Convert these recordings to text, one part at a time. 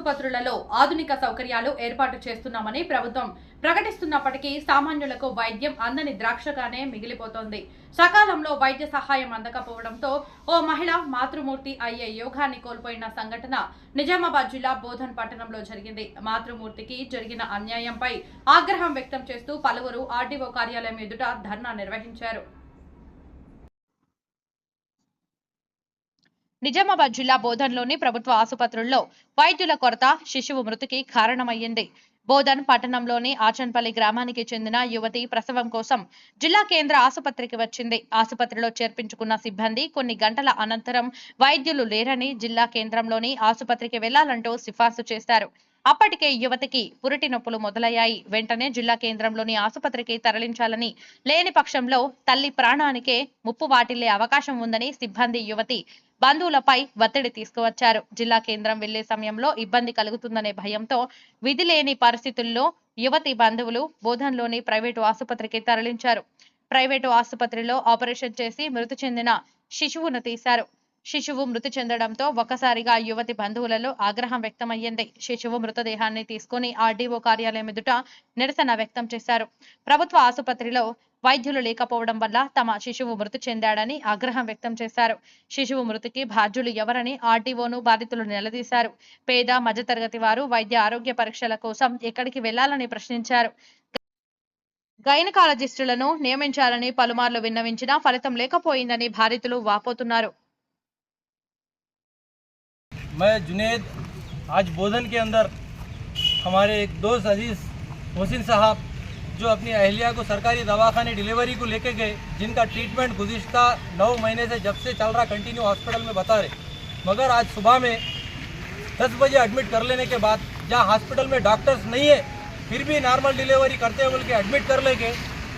ఆసుపత్రులలో ఆధునిక సౌకర్యాలు ఏర్పాటు చేస్తున్నామని ప్రభుత్వం ప్రకటిస్తున్నప్పటికీ సామాన్యులకు వైద్యం అందని ద్రాక్షగానే మిగిలిపోతోంది. సకాలంలో వైద్య సహాయం అందకపోవడంతో ఓ మహిళ మాతృమూర్తి అయ్యే యోగాన్ని కోల్పోయిన సంఘటన నిజామాబాద్ జిల్లా బోధన్ పట్టణంలో జరిగింది. మాతృమూర్తికి జరిగిన అన్యాయంపై ఆగ్రహం వ్యక్తం చేస్తూ పలువురు ఆర్డీఓ కార్యాలయం ఎదుట ధర్నా నిర్వహించారు. నిజామాబాద్ జిల్లా బోధన్లోని ప్రభుత్వ ఆసుపత్రుల్లో వైద్యుల కొరత శిశువు మృతికి కారణమయ్యింది. బోధన్ పట్టణంలోని ఆచన్పల్లి గ్రామానికి చెందిన యువతి ప్రసవం కోసం జిల్లా కేంద్ర ఆసుపత్రికి వచ్చింది. ఆసుపత్రిలో చేర్పించుకున్న సిబ్బంది కొన్ని గంటల అనంతరం వైద్యులు లేరని జిల్లా కేంద్రంలోని ఆసుపత్రికి వెళ్ళాలంటూ సిఫార్సు చేశారు. అప్పటికే యువతికి పురిటి నొప్పులు మొదలయ్యాయి. వెంటనే జిల్లా కేంద్రంలోని ఆసుపత్రికి తరలించాలని లేని పక్షంలో తల్లి ప్రాణానికే ముప్పు వాటిల్లే అవకాశం ఉందని సిబ్బంది యువతి బంధువులపై ఒత్తిడి తీసుకువచ్చారు. జిల్లా కేంద్రం వెళ్ళే సమయంలో ఇబ్బంది కలుగుతుందనే భయంతో విధి లేని పరిస్థితుల్లో యువతి బంధువులు బోధన్లోని ప్రైవేటు ఆసుపత్రికి తరలించారు. ప్రైవేటు ఆసుపత్రిలో ఆపరేషన్ చేసి మృతి చెందిన శిశువును తీశారు. శిశువు మృతి చెందడంతో ఒక్కసారిగా యువతి బంధువులలో ఆగ్రహం వ్యక్తమయ్యింది. శిశువు మృతదేహాన్ని తీసుకుని ఆర్డీఓ కార్యాలయం ఎదుట నిరసన వ్యక్తం చేశారు. ప్రభుత్వ ఆసుపత్రిలో వైద్యులు లేకపోవడం వల్ల తమ శిశువు మృతి చెందాడని ఆగ్రహం వ్యక్తం చేశారు శిశువు మృతికి బాధ్యులు ఎవరని ఆర్టీఓను బాధితులు నిలదీశారు పేద మధ్యతరగతి వారు వైద్య ఆరోగ్య పరీక్షల కోసం ఎక్కడికి వెళ్లాలని ప్రశ్నించారు గైనకాలజిస్టులను నియమించాలని పలుమార్లు విన్నవించినా ఫలితం లేకపోయిందని బాధితులు వాపోతున్నారు मैं जुनेद आज बोधन के अंदर हमारे एक दोस्त अजीज मोहसिन साहब जो अपनी अहलिया को सरकारी दवाखाने डिलीवरी को लेके गए, जिनका ट्रीटमेंट गुज्त नौ महीने से जब से चल रहा कंटिन्यू हॉस्पिटल में बता रहे। मगर आज सुबह में दस बजे एडमिट कर लेने के बाद, जहाँ हॉस्पिटल में डॉक्टर्स नहीं है, फिर भी नॉर्मल डिलीवरी करते हैं बोल के एडमिट कर लेके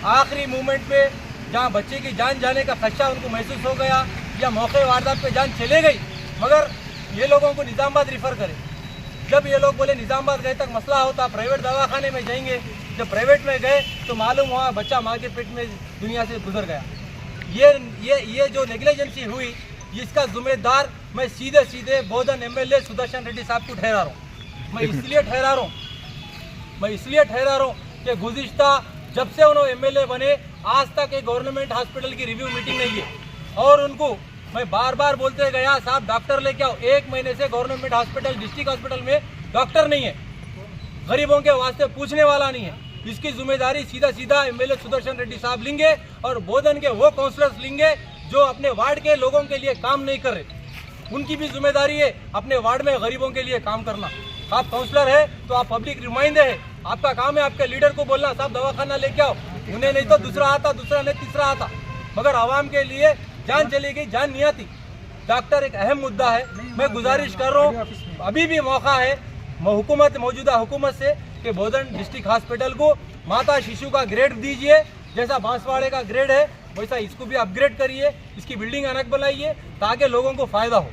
आखिरी मोमेंट पे जहाँ बच्चे की जान जाने का खदशा उनको महसूस हो गया, या मौके वारदात पे जान चले गई। मगर ये लोगों को निज़ामबाद रिफ़र करें। जब ये लोग बोले निज़ामबाद गए तक मसला होता प्राइवेट दवाखाने में जाएँगे। जब प्राइवेट में गए तो मालूम हुआ बच्चा माँ के पेट में दुनिया से गुजर गया। ये ये ये जो नेग्लिजेंसी हुई इसका जिम्मेदार मैं सीधे सीधे बोधन एमएलए सुदर्शन रेड्डी साहब को ठहरा रहा हूँ। मैं इसलिए ठहरा रहा हूँ मैं इसलिए ठहरा रहा हूँ कि गुज्त जब से उन्होंने एमएलए बने आज तक एक गवर्नमेंट हॉस्पिटल की रिव्यू मीटिंग नहीं है और उनको मैं बार बार बोलते गया, साहब डॉक्टर लेके आओ। एक महीने से गवर्नमेंट हॉस्पिटल डिस्ट्रिक्ट हॉस्पिटल में डॉक्टर नहीं है। गरीबों के वास्ते पूछने वाला नहीं है। इसकी ज़िम्मेदारी सीधा सीधा एमएलए सुदर्शन रेड्डी साहब लेंगे और बोधन के वो काउंसलर्स लेंगे जो अपने वार्ड के लोगों के लिए काम नहीं कर रहे। उनकी भी ज़िम्मेदारी है अपने वार्ड में गरीबों के लिए काम करना। आप काउंसलर है तो आप पब्लिक रिमाइंडर है। आपका काम है आपके लीडर को बोलना, साहब, दवाखाना लेके आओ। उन्हें नहीं तो दूसरा आता, दूसरा नहीं, तीसरा आता। मगर आवाम के लिए जान चली गई जान नहीं आती। डॉक्टर एक अहम मुद्दा है। मैं गुजारिश कर रहा हूँ अभी भी मौका है हुकूमत मौजूदा हुकूमत से कि बोधन डिस्ट्रिक्ट हॉस्पिटल को माता शिशु का ग्रेड दीजिए जैसा बांसवाड़े का ग्रेड है वैसा इसको भी अपग्रेड करिए इसकी बिल्डिंग अलग बनाइए ताकि लोगों को फ़ायदा हो।